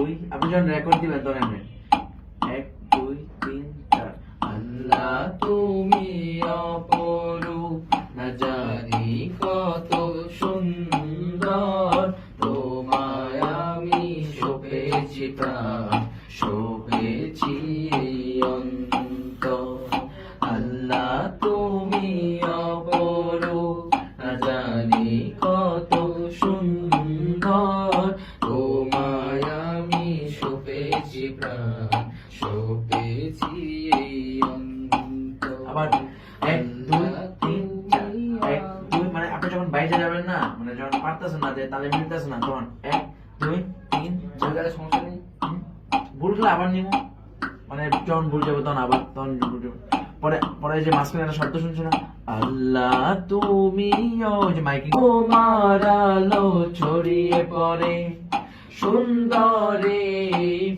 দুই আপনি যখন রেকর্ড দিবেন তখন এক, দুই, তিন, চার। আল্লাহ তুমি অপরূপ, না জানি কত সুন্দর। তোমায় আমি শোভেছি প্রাণ শোভেছি আমি প্রাণ শোভেছি এই অন্তর। আবার এক দুই তিন চার এক দুই মানে আপনি যখন বাইরে যাবেন না মানে যখন পারতেছেন না যে তালে মিলতেছে না তখন এক দুই তিন তাহলে সমস্যা নেই। ভুল করলে আবার নিব। মানে যখন ভুল যাব তখন আবার তখন ভুল যাব। পরে পরে যে মাঝখানে একটা শব্দ শুনছো না? আল্লাহ তুমি ওই যে মাইকিং। তোমার আলো ছড়িয়ে পড়ে। সুন্দরে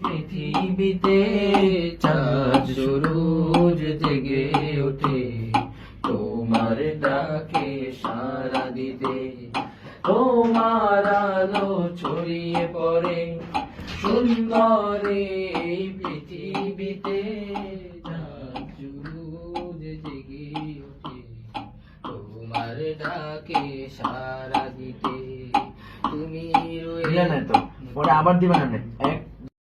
পৃথিবীতে চাঁদ সূরজ জেগে ওঠে। তোমার ডাকে সারা দিতে, তোমার আলো ছড়িয়ে পড়ে। সুন্দরে পৃথিবীতে জেগে ওঠে। তোমার ডাকে সারা দিতে, তুমি রয়ে তো? পরে আবার দিবেন আপনি। এক